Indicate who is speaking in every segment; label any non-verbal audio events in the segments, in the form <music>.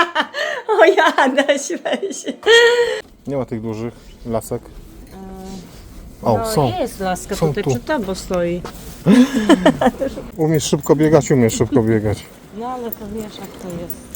Speaker 1: <laughs> O Jadaś, weź.
Speaker 2: Nie ma tych dużych lasek. O,
Speaker 1: No
Speaker 2: są.
Speaker 1: jest laska,
Speaker 2: Są
Speaker 1: tutaj
Speaker 2: tu.
Speaker 1: przed tobą stoi. <laughs>
Speaker 2: Umiesz szybko biegać, umiesz szybko biegać.
Speaker 1: No ale to wiesz jak to jest.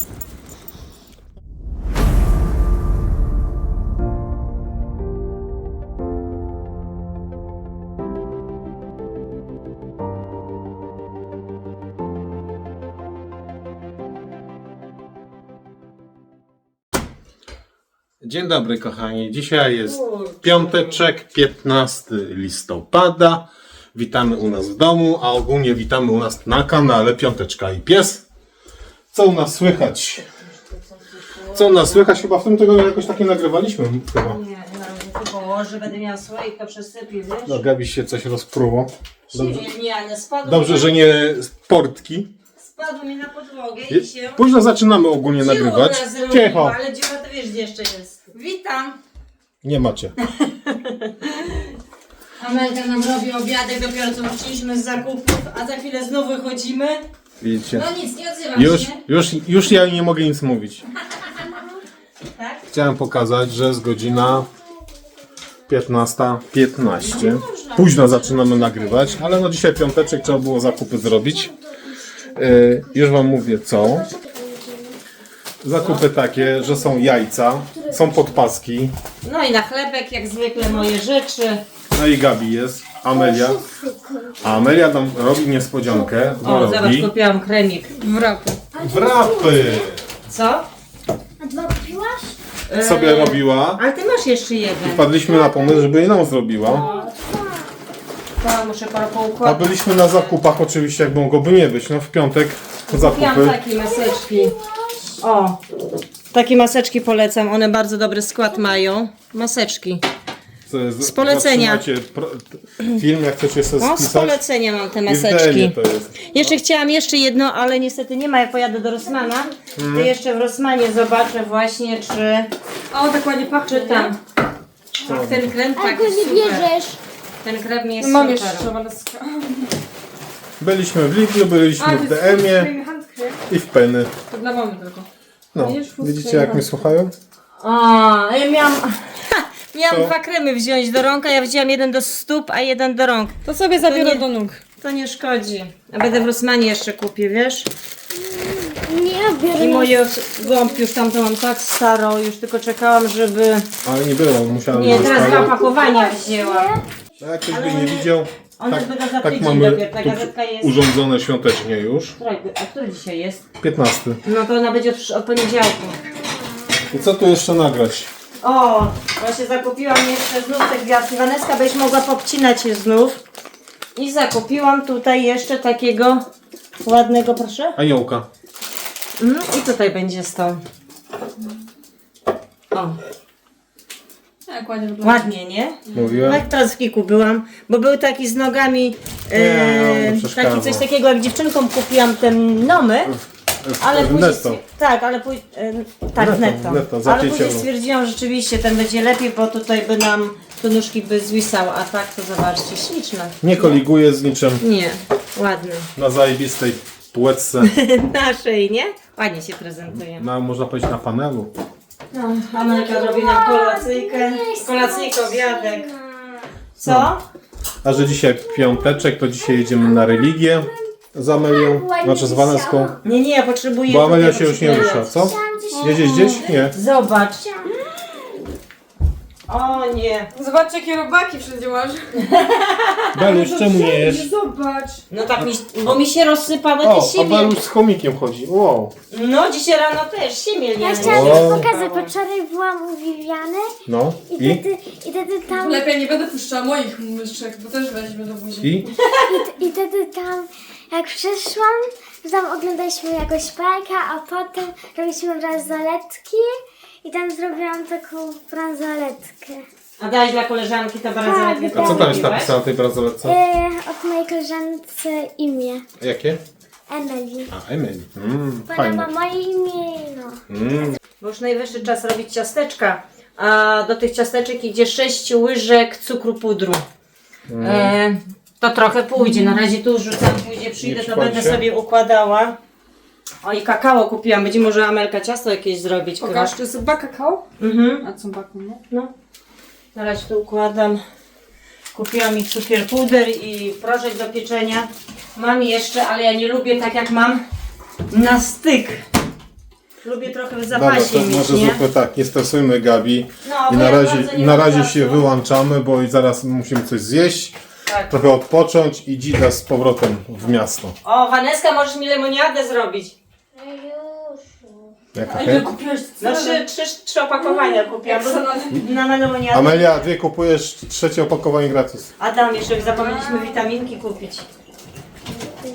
Speaker 2: Dobry kochani. Dzisiaj jest piąteczek, 15 listopada. Witamy u nas w domu, a ogólnie witamy u nas na kanale Piąteczka i Pies. Co u nas słychać? Co u nas słychać? Chyba w tym tygodniu jakoś takie nagrywaliśmy. Chyba.
Speaker 1: Nie, na tu położę, będę miała słoika, przesypię, wiesz?
Speaker 2: No, Gabi się coś rozpruło. Dobrze,
Speaker 1: nie, ale spadł
Speaker 2: dobrze, że nie portki.
Speaker 1: Spadł mi na podłogę i się...
Speaker 2: Późno zaczynamy ogólnie nagrywać. Cicho.
Speaker 1: Ale dziura to wiesz gdzie jeszcze jest. Witam.
Speaker 2: Nie macie. <laughs>
Speaker 1: Amelka nam robi obiadek, dopiero co wróciliśmy z zakupów, a za chwilę znów wychodzimy.
Speaker 2: Widzicie.
Speaker 1: No nic, nie odzywam
Speaker 2: Już,
Speaker 1: się.
Speaker 2: już, już ja nie mogę nic mówić. <laughs>
Speaker 1: Tak?
Speaker 2: Chciałem pokazać, że jest godzina 15.15. Późno zaczynamy nagrywać, ale no dzisiaj piąteczek trzeba było zakupy zrobić. Yy, już Wam mówię co. Zakupy takie, że są jajca, są podpaski,
Speaker 1: No i na chlebek jak zwykle moje rzeczy.
Speaker 2: no i Gabi jest, Amelia. A Amelia nam robi niespodziankę, bo
Speaker 1: O, zobacz,
Speaker 2: robi
Speaker 1: kupiłam kremik. Wrapy.
Speaker 2: wrapy.
Speaker 1: Co?
Speaker 3: A dwa kupiłaś?
Speaker 2: Sobie robiła.
Speaker 1: Ale ty masz jeszcze jeden.
Speaker 2: Wpadliśmy na pomysł, żeby jedną zrobiła.
Speaker 1: To muszę parę
Speaker 2: A
Speaker 1: poukładać.
Speaker 2: byliśmy na zakupach oczywiście, jak mogłoby nie być. No w piątek
Speaker 1: Kupiłam
Speaker 2: zakupy.
Speaker 1: takie maseczki. O, takie maseczki polecam. One bardzo dobry skład mają. Maseczki.
Speaker 2: Co jest-
Speaker 1: Z polecenia.
Speaker 2: pro- Film, jak chcecie sobie
Speaker 1: O, z polecenia mam te maseczki.
Speaker 2: Jest.
Speaker 1: Jeszcze chciałam jeszcze jedno, ale niestety nie ma. Jak pojadę do Rosmana, to jeszcze w Rosmanie zobaczę właśnie, czy... O, tak ładnie pachnie. Czy tam. Ach, ten krem
Speaker 3: A
Speaker 1: tak
Speaker 3: go nie
Speaker 1: super.
Speaker 3: bierzesz.
Speaker 1: Ten krem jest
Speaker 4: Mam
Speaker 1: super.
Speaker 4: jeszcze.
Speaker 2: Byliśmy w Lidlu, byliśmy w DM-ie i w Penny.
Speaker 4: To dla mamy tylko.
Speaker 2: No,
Speaker 4: Widzisz,
Speaker 2: widzicie jak mnie słuchają?
Speaker 1: A, ja miałam... Miałam
Speaker 2: Co?
Speaker 1: dwa kremy wziąć do rąk, a ja wzięłam jeden do stóp, a jeden do rąk.
Speaker 4: To sobie zabiorę
Speaker 1: nie-
Speaker 4: do nóg.
Speaker 1: To nie szkodzi. A będę w Rosmanie jeszcze kupię, wiesz?
Speaker 3: Nie, biorę.
Speaker 1: I moje gąbki już tamtą mam tak starą, już tylko czekałam, żeby...
Speaker 2: Ale nie było, musiałem
Speaker 1: Nie, teraz dwa pakowania wzięłam.
Speaker 2: Jak ktoś by nie widział,
Speaker 1: One
Speaker 2: tak,
Speaker 1: będą za
Speaker 2: tak
Speaker 1: tydzień
Speaker 2: mamy
Speaker 1: dopiero, ta
Speaker 2: tu
Speaker 1: gazetka jest...
Speaker 2: urządzone świątecznie już.
Speaker 1: Którego- A który dzisiaj jest?
Speaker 2: 15.
Speaker 1: No to ona będzie od, od poniedziałku.
Speaker 2: I co tu jeszcze nagrać?
Speaker 1: O, właśnie zakupiłam jeszcze znów te gwiazdki. Waneska byś mogła popcinać je znów. I zakupiłam tutaj jeszcze takiego ładnego, proszę.
Speaker 2: Aniołka.
Speaker 1: Mm, I tutaj będzie stał. O,
Speaker 4: Jak ładnie wygląda.
Speaker 1: ładnie, nie?
Speaker 2: Mówiłem.
Speaker 1: Tak teraz w kiku byłam, bo był taki z nogami,
Speaker 2: Nie,
Speaker 1: e,
Speaker 2: przeszkadza.
Speaker 1: taki coś takiego jak dziewczynkom kupiłam ten nomy, ale później,
Speaker 2: Netto.
Speaker 1: stwier- tak, ale pój- e, tak,
Speaker 2: Netto,
Speaker 1: netto,
Speaker 2: netto, za
Speaker 1: ale
Speaker 2: pięć
Speaker 1: później
Speaker 2: euro.
Speaker 1: stwierdziłam, że rzeczywiście ten będzie lepiej, bo tutaj by nam te nóżki by zwisały, a tak to zobaczcie, śliczne.
Speaker 2: Nie koliguje z niczym
Speaker 1: Nie, ładny.
Speaker 2: na zajebistej półeczce. <laughs>
Speaker 1: Naszej, nie? Ładnie się prezentuje.
Speaker 2: Na, można powiedzieć na panelu.
Speaker 1: No, Amelka robi nam kolacyjkę, kolacyjkę, obiadek. Co?
Speaker 2: A że dzisiaj piąteczek, to dzisiaj jedziemy na religię z Amelią, znaczy z Waneską.
Speaker 1: Nie, nie, ja potrzebuję...
Speaker 2: Bo Amelia się już nie rusza, co? Jedziesz gdzieś? Nie.
Speaker 1: Zobacz. O nie.
Speaker 4: Zobaczcie jakie robaki wszędzie masz. <laughs>
Speaker 2: Beluś, czemu nie jesz?
Speaker 4: Zobacz.
Speaker 1: No tak, mi, bo mi się rozsypały
Speaker 2: O,
Speaker 1: te
Speaker 2: a
Speaker 1: siemię.
Speaker 2: Beluś z chomikiem chodzi. Wow.
Speaker 1: No, dzisiaj rano też siemię
Speaker 3: Ja
Speaker 1: miałem.
Speaker 3: chciałam
Speaker 2: O.
Speaker 3: Pokazać, bo wczoraj byłam u Viviany
Speaker 2: No
Speaker 3: i
Speaker 2: i?
Speaker 3: wtedy, i wtedy tam,
Speaker 4: Lepiej nie będę puszczała moich myszek, bo też weźmie do buzi.
Speaker 2: I?
Speaker 3: i wtedy tam, jak przyszłam, to tam oglądaliśmy jakąś bajkę, a potem robiliśmy bransoletki i tam zrobiłam taką bransoletkę.
Speaker 1: A dałeś dla koleżanki to bransoletkę.
Speaker 3: Tak,
Speaker 2: A co tam jest napisane na tej bransoletce?
Speaker 3: E, od mojej koleżance imię,
Speaker 2: Jakie?
Speaker 3: Emily.
Speaker 2: A, Emily. Mm,
Speaker 3: Bo ona ma
Speaker 2: fajne.
Speaker 3: moje imię, no.
Speaker 2: Mm.
Speaker 1: Bo już najwyższy czas robić ciasteczka. A do tych ciasteczek idzie 6 łyżek cukru pudru. E, to trochę pójdzie. Na razie tu rzucam, później przyjdę, to będę
Speaker 2: się?
Speaker 1: sobie układała. O i kakao kupiłam, będzie może Amelka ciasto jakieś zrobić.
Speaker 4: Pokaż, to jest chyba kakao?
Speaker 1: Mhm.
Speaker 4: A co baką, no?
Speaker 1: No. Teraz tu układam. Kupiłam mi cukier puder i proszek do pieczenia. Mam jeszcze, ale ja nie lubię tak jak mam na styk. Lubię trochę w
Speaker 2: Dobra,
Speaker 1: zapasie
Speaker 2: to
Speaker 1: mieć,
Speaker 2: może
Speaker 1: nie?
Speaker 2: zróbmy tak, nie stresujmy Gabi.
Speaker 1: No,
Speaker 2: I
Speaker 1: bo
Speaker 2: na
Speaker 1: ja
Speaker 2: razie,
Speaker 1: bardzo nie
Speaker 2: na
Speaker 1: mam
Speaker 2: razie
Speaker 1: czasu.
Speaker 2: się wyłączamy, bo i zaraz musimy coś zjeść,
Speaker 1: Tak.
Speaker 2: trochę odpocząć i dzida z powrotem w miasto.
Speaker 1: O, Waneska, możesz mi lemoniadę zrobić.
Speaker 3: No już.
Speaker 2: Jak
Speaker 4: A ile
Speaker 1: No trzy, trzy, trzy opakowania kupiłam. bo- Na lemoniadę.
Speaker 2: Amelia, dwie kupujesz, trzecie opakowanie gratis.
Speaker 1: Adam, jeszcze zapomnieliśmy witaminki kupić.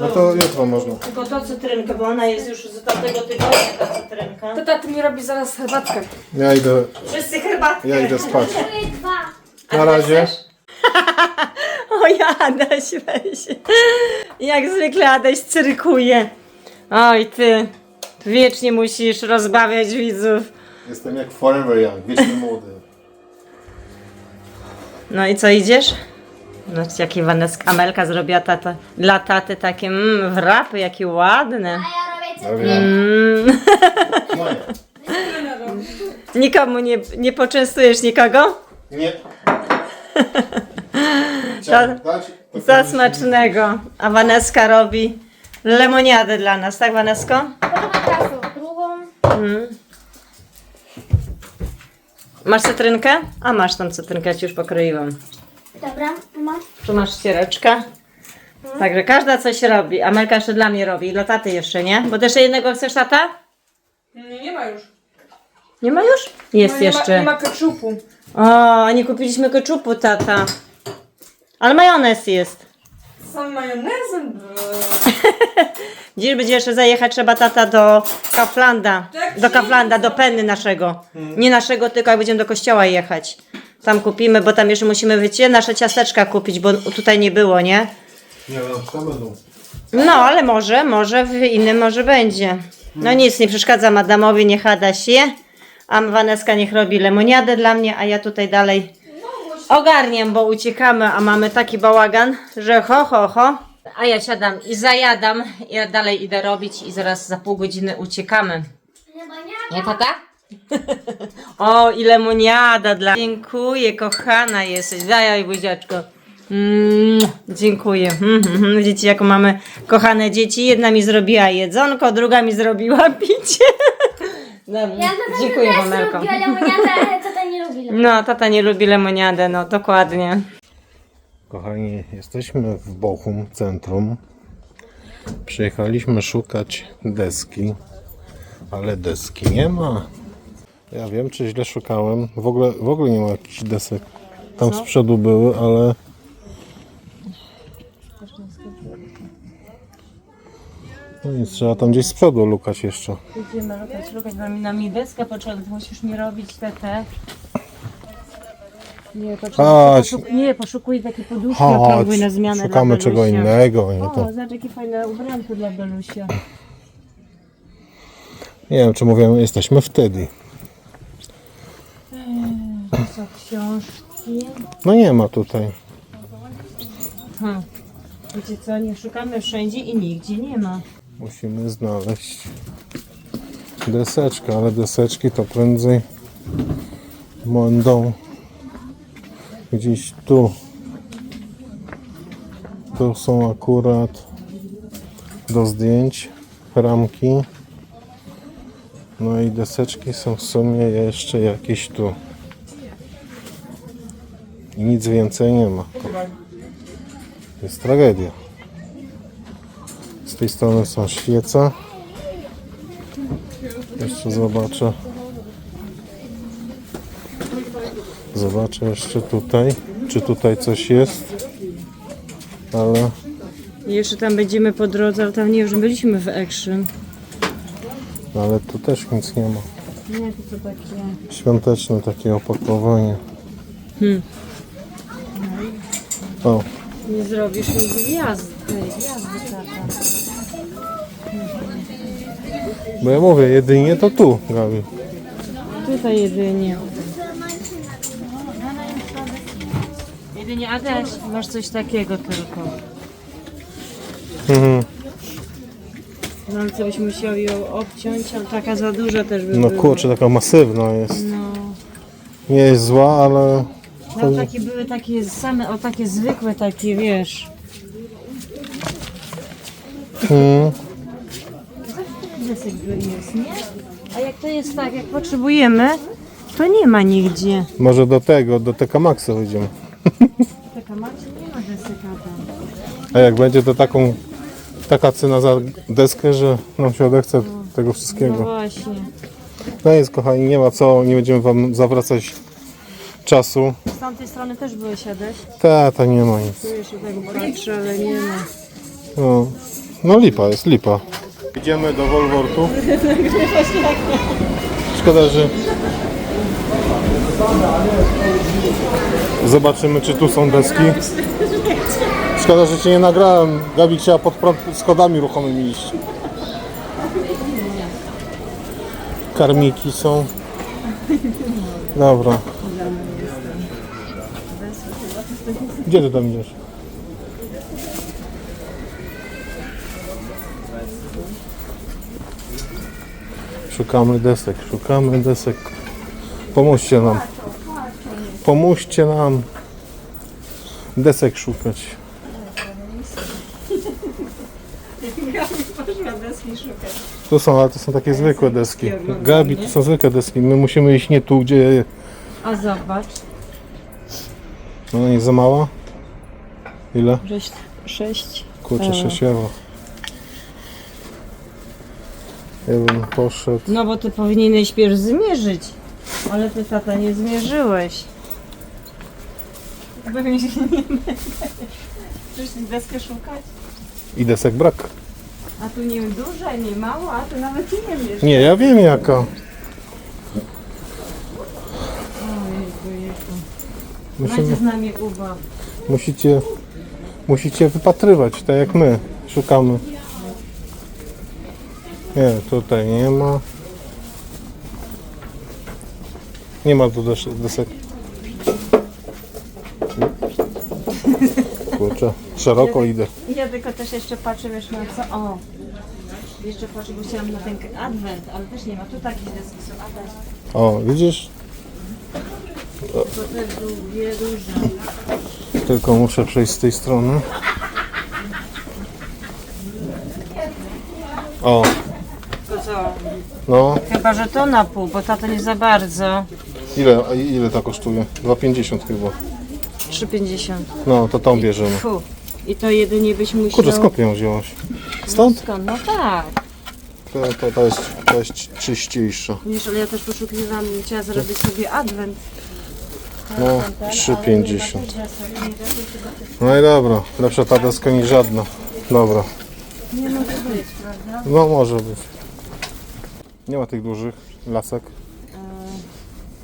Speaker 2: No to jutro można.
Speaker 1: Tylko to cytrynkę, bo ona jest już z tamtego tygodnia ta cytrynka.
Speaker 4: Tata, ty mi robi zaraz herbatkę.
Speaker 2: Ja idę,
Speaker 1: Wszyscy herbatkę.
Speaker 2: ja idę spać. <laughs>
Speaker 3: Dwa.
Speaker 2: Na razie. <laughs>
Speaker 1: O ja, Adaś, weź. Jak zwykle Adaś cyrkuje. Oj ty, wiecznie musisz rozbawiać widzów.
Speaker 2: Jestem jak forever young, wiecznie młody.
Speaker 1: No i co, idziesz? No jaki Waneska, Amelka zrobiła tata, dla taty takie mm, wrapy, jakie ładne.
Speaker 3: A ja robię
Speaker 2: Dobra.
Speaker 1: Mm.
Speaker 2: Moje.
Speaker 1: Nikomu nie, nie poczęstujesz nikogo?
Speaker 2: Nie. Chciałem dać, to
Speaker 1: Za
Speaker 2: komuś-
Speaker 1: smacznego. A Waneska robi lemoniadę dla nas, tak Wanesko? Mm. Masz cytrynkę? A masz tam cytrynkę, ja ci już pokroiłam.
Speaker 3: Dobra, masz.
Speaker 1: Tu masz ściereczkę. Także każda coś robi. Amelka jeszcze dla mnie robi dla taty jeszcze, nie? Bo też jednego chcesz tata?
Speaker 4: Nie, nie ma już.
Speaker 1: Nie ma już? Jest
Speaker 4: No, nie
Speaker 1: jeszcze.
Speaker 4: Ma, nie ma keczupu.
Speaker 1: O, nie kupiliśmy keczupu, tata. Ale majonez jest.
Speaker 4: Z samym majonezem? <laughs>
Speaker 1: Dziś będzie jeszcze zajechać trzeba tata do Kaflanda.
Speaker 4: Tak,
Speaker 1: Do Kaflanda, do Penny naszego. Nie naszego, tylko jak będziemy do kościoła jechać. Tam kupimy, bo tam jeszcze musimy wycie nasze ciasteczka kupić, bo tutaj nie było, nie?
Speaker 2: Nie wiem, tam będą.
Speaker 1: No, ale może, może w innym może będzie. No nic, nie przeszkadzam Adamowi, niech Adaś je. A Waneska niech robi lemoniadę dla mnie, a ja tutaj dalej ogarniam, bo uciekamy, a mamy taki bałagan, że ho, ho, ho. A ja siadam i zajadam, ja dalej idę robić i zaraz za pół godziny uciekamy. Nie, tata? <laughs> o, i lemoniada dla... Dziękuję, kochana jesteś. Daj, buziaczko. Mm, dziękuję. Mm, mm, mm. Widzicie, jaką mamy kochane dzieci. Jedna mi zrobiła jedzonko, druga mi zrobiła <laughs> picie. Dobrze.
Speaker 3: Ja
Speaker 1: Dziękuję,
Speaker 3: też
Speaker 1: Wamelko.
Speaker 3: lubię lemoniadę, ale <laughs> tata nie lubi lemoniady.
Speaker 1: No, tata nie lubi lemoniadę, no dokładnie.
Speaker 2: Kochani, jesteśmy w Bochum centrum. Przyjechaliśmy szukać deski, ale deski nie ma. Ja wiem, czy źle szukałem. W ogóle, w ogóle nie ma jakichś desek. Tam z przodu były, ale. No nic, trzeba tam gdzieś z przodu lukać jeszcze.
Speaker 1: Idziemy lukać, lukać, bo mi na mi deskę potrzebna, musisz mi robić te, te. Nie,
Speaker 2: Chodź.
Speaker 1: poszuk- nie, poszukuj takie poduszki okrągłe
Speaker 2: Chodź,
Speaker 1: na zmianę
Speaker 2: szukamy
Speaker 1: dla
Speaker 2: czego
Speaker 1: Belusia.
Speaker 2: innego. Nie,
Speaker 1: O,
Speaker 2: to,
Speaker 1: zobacz jakie fajne ubranko dla Belusia.
Speaker 2: nie wiem, czy mówię, jesteśmy wtedy.
Speaker 1: To są książki.
Speaker 2: No nie ma tutaj.
Speaker 1: Hmm. Wiecie co, nie szukamy wszędzie i nigdzie nie ma.
Speaker 2: Musimy znaleźć deseczkę, ale deseczki to prędzej będą gdzieś tu. Tu są akurat do zdjęć ramki. No i deseczki są w sumie jeszcze jakieś tu. I nic więcej nie ma. Jest tragedia. Z tej strony są świece. Jeszcze zobaczę. Zobaczę jeszcze tutaj, czy tutaj coś jest. Ale
Speaker 1: I jeszcze tam będziemy po drodze, ale tam nie już byliśmy w Action.
Speaker 2: ale tu też nic nie ma.
Speaker 1: Nie, to co takie.
Speaker 2: Świąteczne takie opakowanie.
Speaker 1: Hmm.
Speaker 2: O,
Speaker 1: Nie zrobisz mi gwiazdy, gwiazdy tata.
Speaker 2: bo ja mówię, jedynie to tu, Gabi.
Speaker 1: Tutaj jedynie. Jedynie Adaś, masz coś takiego tylko.
Speaker 2: Mhm.
Speaker 1: No ale co byśmy musieli ją obciąć, ale taka za duża też by
Speaker 2: No
Speaker 1: była.
Speaker 2: kurczę, taka masywna jest.
Speaker 1: No.
Speaker 2: Nie jest zła, ale...
Speaker 1: No takie były takie same, o takie zwykłe takie, wiesz.
Speaker 2: Hmm.
Speaker 1: Desek jest, nie? A jak to jest tak, jak potrzebujemy, to nie ma nigdzie.
Speaker 2: Może do tego, do TK Maxa wyjdziemy.
Speaker 1: Macie nie ma.
Speaker 2: A jak będzie to taką... Taka cena za deskę, że nam się odechce tego
Speaker 1: No
Speaker 2: wszystkiego.
Speaker 1: właśnie.
Speaker 2: No jest kochani, nie ma co, nie będziemy wam zawracać czasu.
Speaker 1: Z tamtej strony też były siadać.
Speaker 2: Ta, ta nie ma nic.
Speaker 1: Tu jeszcze tak patrzę, ale nie ma.
Speaker 2: No, no lipa jest, lipa. Idziemy do Wolwortu. <laughs> Szkoda, że... Zobaczymy, czy tu są deski. Szkoda, że Cię nie nagrałem. Gabi chciała pod prąd schodami ruchomymi iść. Karmiki są. Dobra. Gdzie ty tam idziesz? Szukamy desek, szukamy desek. Pomóżcie nam. Pomóżcie nam desek szukać. Tu są, ale to są takie zwykłe deski. Gabi, to są zwykłe deski. My musimy iść nie tu, gdzie
Speaker 1: A zobacz,
Speaker 2: ona nie za mała. Ile?
Speaker 1: sześć.
Speaker 2: Kurczę,
Speaker 1: E.
Speaker 2: sześć euro. Ja bym poszedł.
Speaker 1: No bo ty powinieneś pierw zmierzyć. Ale ty tata nie zmierzyłeś. Pewnie się nie Przyszli deskę szukać?
Speaker 2: I desek brak.
Speaker 1: A tu nie duże, nie mało, a ty nawet nie wiesz.
Speaker 2: Nie, ja wiem jaka.
Speaker 1: Ojejku, jejku.
Speaker 2: Musimy,
Speaker 1: Macie z nami uba.
Speaker 2: musicie, musicie wypatrywać, tak jak my. Szukamy. Nie, tutaj nie ma. Nie ma tu des- desek. Kurczę, szeroko idę.
Speaker 1: Ja tylko też jeszcze patrzę, wiesz na co? O! Jeszcze patrzę, bo chciałam na ten adwent, ale też nie ma. Tu takie deski są adwent.
Speaker 2: O, widzisz?
Speaker 1: To też długie, duże.
Speaker 2: Tylko muszę przejść z tej strony. O,
Speaker 1: To co?
Speaker 2: no.
Speaker 1: Chyba, że to na pół, bo tato nie za bardzo.
Speaker 2: Ile, ile to kosztuje? 2,50 chyba.
Speaker 1: 3,50.
Speaker 2: No, to tą bierzemy.
Speaker 1: Fu. I to jedynie byś musiał...
Speaker 2: Kurczę, skąd ją wziąłaś? Stąd?
Speaker 1: Skąd? No tak.
Speaker 2: To, to, to, jest, to jest czyściejsza.
Speaker 1: Wiesz, ale ja też poszukiwałam, chciała zrobić sobie adwent.
Speaker 2: No,
Speaker 1: Ten, ale
Speaker 2: 3,50.
Speaker 1: nie ma tych desek, nie da się tego-
Speaker 2: No i dobra, lepsza ta deska niż żadna. Dobra,
Speaker 1: Nie może być, prawda?
Speaker 2: no może być. Nie ma tych dużych lasek.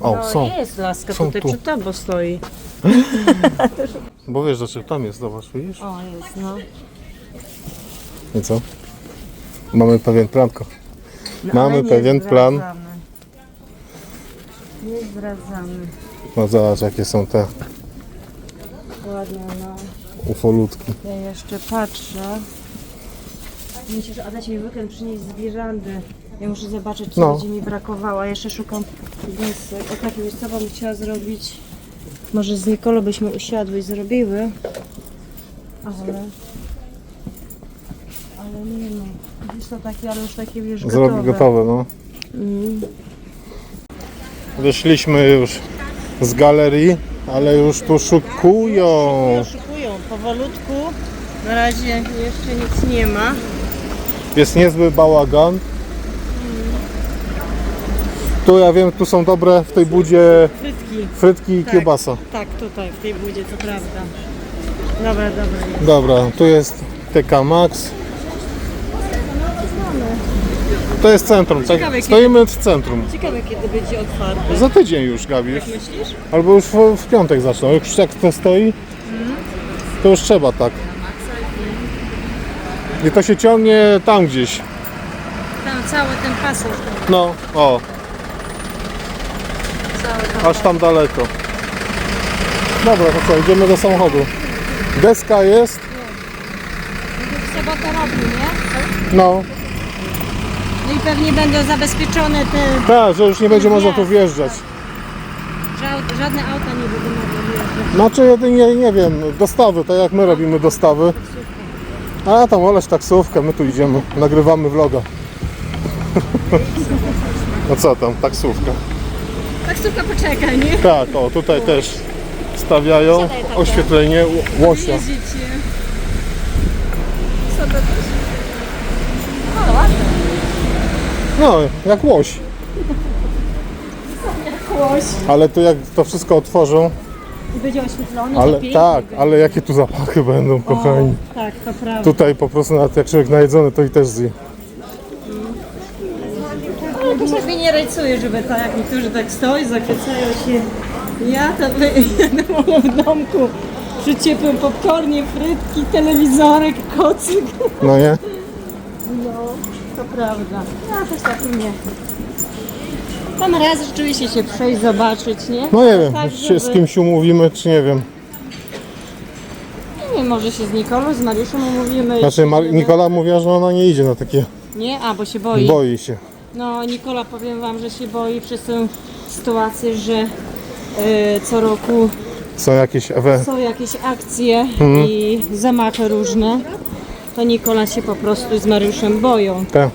Speaker 2: O,
Speaker 1: no
Speaker 2: są.
Speaker 1: jest laska,
Speaker 2: Są
Speaker 1: tutaj
Speaker 2: tu.
Speaker 1: przed tobą stoi.
Speaker 2: Bo wiesz, znaczy tam jest, zobacz, widzisz?
Speaker 1: O, jest, no.
Speaker 2: I co? Mamy pewien planko.
Speaker 1: no
Speaker 2: Mamy
Speaker 1: nie
Speaker 2: pewien plan.
Speaker 1: zdradzamy. Nie zdradzamy.
Speaker 2: No zobacz, jakie są te
Speaker 1: Ładnie, no.
Speaker 2: ufolutki.
Speaker 1: Ja jeszcze patrzę. Myślę, że Adaś mi weekend przynieść z Wirlandy. Ja muszę zobaczyć, co
Speaker 2: No.
Speaker 1: będzie mi brakowało. Jeszcze szukam desek. O tak, wiesz co bym chciała zrobić? Może z Nikolą byśmy usiadły i zrobiły. Ale... Ale nie no. Wiesz, to takie, ale już takie, wiesz, gotowe.
Speaker 2: Zrobi gotowe, no.
Speaker 1: Mm.
Speaker 2: Wyszliśmy już z galerii, ale już tu szukują.
Speaker 1: Szukują powolutku. Na razie jeszcze nic nie ma.
Speaker 2: Jest niezły bałagan. Tu ja wiem, tu są dobre w tej budzie
Speaker 1: Frytki.
Speaker 2: frytki i
Speaker 1: Tak.
Speaker 2: kiełbasa.
Speaker 1: Tak, tutaj, w tej budzie, to prawda. Dobra, dobra.
Speaker 2: Dobra, tu jest TK Max. To jest centrum. Tak,
Speaker 1: Ciekawe,
Speaker 2: stoimy w centrum.
Speaker 1: Ciekawe, kiedy będzie otwarte.
Speaker 2: Za tydzień już, Gabi.
Speaker 1: Myślisz?
Speaker 2: Albo już w, w piątek zaczną. Już jak to stoi, to już trzeba tak. I to się ciągnie tam gdzieś.
Speaker 1: Tam cały ten pasaż.
Speaker 2: No, o,
Speaker 1: Tam.
Speaker 2: aż tam daleko. Dobra, to co, idziemy do samochodu. Deska jest,
Speaker 1: Sobota robi, nie?
Speaker 2: no.
Speaker 1: No i pewnie będą zabezpieczone te...
Speaker 2: Tak, że już nie będzie można tu wjeżdżać.
Speaker 1: ża- Żadne auta nie będą mogły wjeżdżać.
Speaker 2: Znaczy jedynie, nie wiem, dostawy, tak jak my robimy dostawy. A tam oleś taksówkę, my tu idziemy, nagrywamy vloga. <laughs> No co tam, taksówka.
Speaker 1: Taksówka poczeka, nie?
Speaker 2: Tak, o tutaj też stawiają
Speaker 1: Siadaj,
Speaker 2: oświetlenie ł- łosia.
Speaker 1: Jeździcie. Co to też? O, ładne.
Speaker 2: No, jak łoś. <laughs>
Speaker 1: Łoś.
Speaker 2: Ale to jak to wszystko otworzą,
Speaker 1: I będzie oświetlony,
Speaker 2: ale
Speaker 1: pięknie
Speaker 2: tak,
Speaker 1: będzie.
Speaker 2: ale jakie tu zapachy będą, kochani.
Speaker 1: O, tak, to prawda.
Speaker 2: Tutaj po prostu nawet jak człowiek najedzony, to i też zje.
Speaker 1: To sobie nie rajcuję, żeby tak, jak niektórzy tak stoją, zakręcają się. Ja to <laughs> ja w domku przy ciepłym popcornie, frytki, telewizorek, kocyk.
Speaker 2: No nie?
Speaker 1: No, to prawda. Ja też tak nie. Tam raz rzeczywiście się przejść, zobaczyć, nie?
Speaker 2: No nie wiem,
Speaker 1: Tak,
Speaker 2: czy z
Speaker 1: żeby-
Speaker 2: kimś umówimy, czy nie wiem.
Speaker 1: Nie wiem, może się z Nikolą, z Mariuszem umówimy.
Speaker 2: Znaczy Mar-. Nikola mówiła, że ona nie idzie na takie,
Speaker 1: Nie? A, bo się boi.
Speaker 2: boi się.
Speaker 1: No, Nikola, powiem Wam, że się boi przez tę sytuację, że e, co roku
Speaker 2: Są jakieś ewe...
Speaker 1: są jakieś akcje
Speaker 2: Mhm.
Speaker 1: i zamachy różne. To Nikola się po prostu z Mariuszem boją.
Speaker 2: te.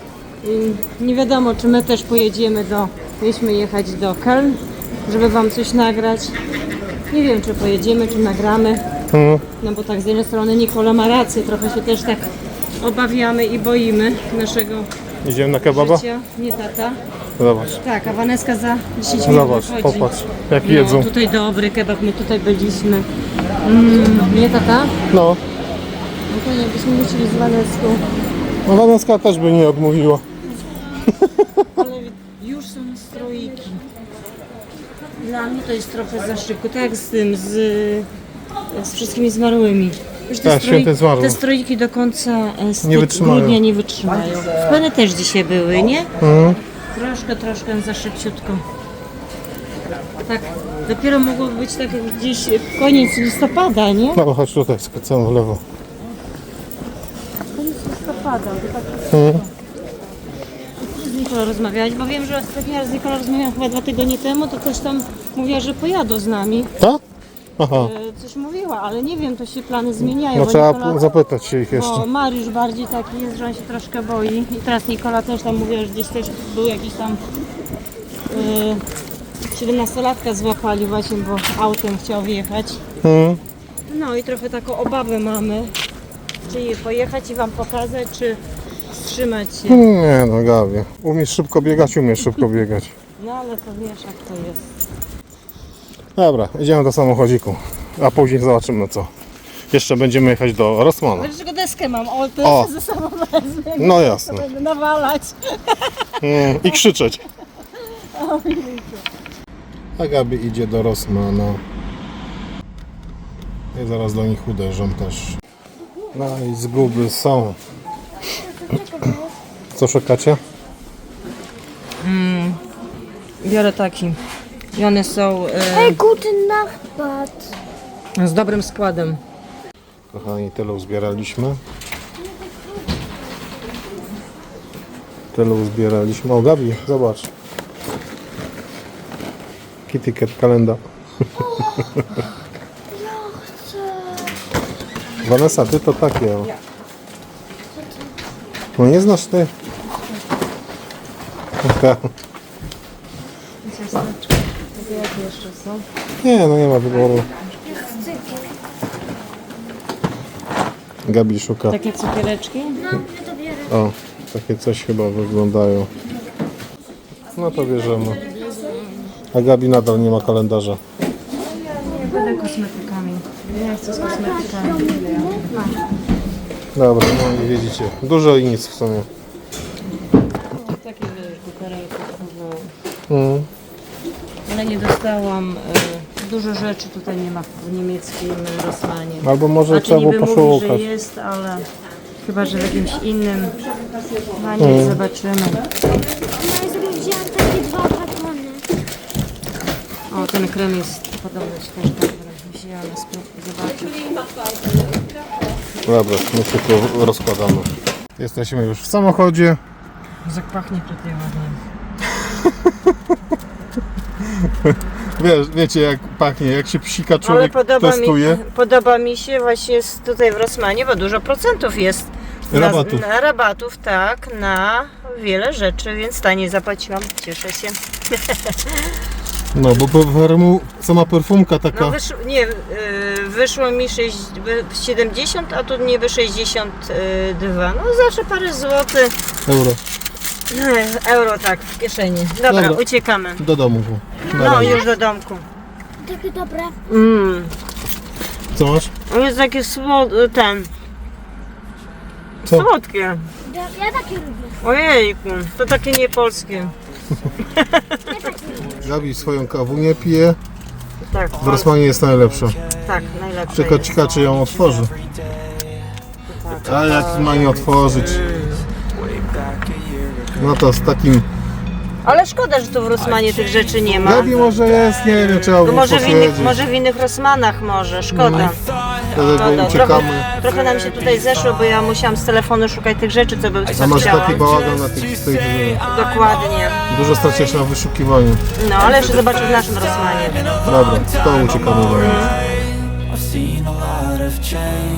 Speaker 1: I nie wiadomo, czy my też pojedziemy do... Mieliśmy jechać do Köln, żeby Wam coś nagrać. Nie wiem, czy pojedziemy, czy nagramy.
Speaker 2: Mhm.
Speaker 1: No bo tak z jednej strony Nikola ma rację, trochę się też tak obawiamy i boimy naszego
Speaker 2: Idziemy na kebaba?
Speaker 1: życia. Nie tata.
Speaker 2: Zobacz,
Speaker 1: Tak, a Waneska za 10 minut
Speaker 2: zobacz,
Speaker 1: wychodzi.
Speaker 2: popatrz, jak
Speaker 1: No,
Speaker 2: jedzą.
Speaker 1: tutaj dobry kebab, my tutaj byliśmy. Mm, nie tata?
Speaker 2: No,
Speaker 1: No to nie, byśmy musieli z Waneską.
Speaker 2: no Waneska też by nie odmówiła. <laughs>
Speaker 1: Ale już są stroiki. Dla mnie to jest trochę za szybko, tak jak z tym, z, z wszystkimi zmarłymi. Już
Speaker 2: Tak, święte zmarłych.
Speaker 1: te stroiki do końca e,
Speaker 2: Nie wytrzymają.
Speaker 1: grudnia nie wytrzymają. W Pene też dzisiaj były, nie?
Speaker 2: Mhm.
Speaker 1: Troszkę, troszkę za szybciutko. Tak, dopiero mogło być tak gdzieś koniec listopada, nie?
Speaker 2: No chodź tutaj, skracamy w lewo.
Speaker 1: Koniec listopada, to tak
Speaker 2: Mhm.
Speaker 1: z Nikolą rozmawiać, bo wiem, że ostatni raz z Nikolą rozmawiałam chyba dwa tygodnie temu, to coś tam mówiła, że pojadą z nami.
Speaker 2: Tak? Aha,
Speaker 1: E, Coś mówiła, ale nie wiem, to się plany zmieniają.
Speaker 2: no
Speaker 1: bo
Speaker 2: trzeba
Speaker 1: Nikola-
Speaker 2: zapytać się ich
Speaker 1: Bo
Speaker 2: jeszcze.
Speaker 1: Mariusz bardziej taki jest, że on się troszkę boi. I teraz Nikola też tam mówiła, że gdzieś też był jakiś tam yy, 17-latka złapali właśnie, bo autem chciał wjechać.
Speaker 2: Mhm.
Speaker 1: No i trochę taką obawę mamy, czy pojechać i Wam pokazać, czy wstrzymać się.
Speaker 2: Nie no, Gabi. Umiesz szybko biegać, umiesz szybko biegać.
Speaker 1: No ale to wiesz jak to jest.
Speaker 2: Dobra, idziemy do samochodziku. A później zobaczymy co. Jeszcze będziemy jechać do Rosmana.
Speaker 1: Dlaczego deskę mam? O, to
Speaker 2: O.
Speaker 1: ze sobą wezmę.
Speaker 2: No jasne.
Speaker 1: Będę nawalać.
Speaker 2: Mm, I krzyczeć. A Gabi idzie do Rosmana. I zaraz do nich uderzą też. No i zguby są. Co szukacie?
Speaker 1: Biorę taki. I one są
Speaker 3: Hey, guten Nachtbad.
Speaker 1: z dobrym składem.
Speaker 2: Kochani, tyle uzbieraliśmy. Tyle uzbieraliśmy. O, Gabi, zobacz. Kitty Cat kalenda. <laughs> Vanessa, ty to takie. o. No nie znasz ty? Taka. <laughs>
Speaker 1: Jakie jeszcze są?
Speaker 2: Nie, no nie ma wyboru. Gabi szuka.
Speaker 1: Takie cukiereczki?
Speaker 3: No, ja to biorę.
Speaker 2: O, takie coś chyba wyglądają. No to bierzemy. A Gabi nadal nie ma kalendarza.
Speaker 1: Będę kosmetykami. Ja chcę z kosmetykami.
Speaker 2: Dobra, no i widzicie. Dużo i nic w sumie.
Speaker 1: Takie wiesz, butelki kupowałam.
Speaker 2: Mm.
Speaker 1: Nie dostałam e, dużo rzeczy tutaj nie ma w niemieckim Rosmanie.
Speaker 2: Albo może
Speaker 1: Znaczy
Speaker 2: trzeba było
Speaker 1: niby mówi, że
Speaker 2: poszukać.
Speaker 1: jest, ale chyba, że w jakimś innym. No nie zobaczymy.
Speaker 3: No ja sobie wzięłam takie dwa batony.
Speaker 1: O, ten krem jest podobny też dobry. Wzięłam spróbuję zobaczyć.
Speaker 2: Dobra, my tu rozkładamy. Jesteśmy już w samochodzie.
Speaker 1: Jak pachnie tutaj ładnie. <laughs> <laughs>
Speaker 2: Wiesz, wiecie jak pachnie, jak się psika
Speaker 1: Ale
Speaker 2: człowiek
Speaker 1: podoba
Speaker 2: testuje.
Speaker 1: mi, podoba mi się właśnie jest tutaj w Rosmanie, bo dużo procentów jest. Na,
Speaker 2: Rabatów.
Speaker 1: Na rabatów, tak, na wiele rzeczy, więc taniej zapłaciłam. Cieszę się. <laughs>
Speaker 2: No, bo perfumu, sama perfumka taka,
Speaker 1: No wyszło, nie, y, wyszło mi 6, wy- 70, a tu niby 62. No zawsze parę złotych.
Speaker 2: euro,
Speaker 1: Euro tak, w kieszeni. Dobra,
Speaker 2: Dobra.
Speaker 1: uciekamy.
Speaker 2: do domu. Na
Speaker 1: No,
Speaker 2: razie.
Speaker 1: już do domku.
Speaker 3: Takie dobre.
Speaker 1: Mm.
Speaker 2: Co masz?
Speaker 1: On jest taki słod... ten...
Speaker 2: Co?
Speaker 1: Słodkie.
Speaker 3: Ja, ja takie lubię.
Speaker 1: Ojejku, to takie niepolskie. <laughs>
Speaker 2: Gabi swoją kawunię pije,
Speaker 1: Tak,
Speaker 2: w Rosmanie jest najlepsza.
Speaker 1: tak, najlepsze jest.
Speaker 2: ciekawe czy ją otworzy. A jak ma nie otworzyć? No to z takim...
Speaker 1: Ale szkoda, że tu w Rosmanie tych rzeczy nie ma.
Speaker 2: Gabi może jest, nie wiem, trzeba by
Speaker 1: może w, innych, może w innych Rosmanach może, szkoda.
Speaker 2: Dlatego
Speaker 1: Szkoda.
Speaker 2: uciekamy.
Speaker 1: Trochę, trochę nam się tutaj zeszło, bo ja musiałam z telefonu szukać tych rzeczy, co bym
Speaker 2: A
Speaker 1: co
Speaker 2: masz
Speaker 1: chciałam.
Speaker 2: taki bałagan na tych, tych
Speaker 1: Dokładnie.
Speaker 2: Dużo straciłeś na wyszukiwaniu.
Speaker 1: No, ale jeszcze zobaczę w naszym Rosmanie.
Speaker 2: Dobra, to uciekamy.
Speaker 4: I've seen a lot of change,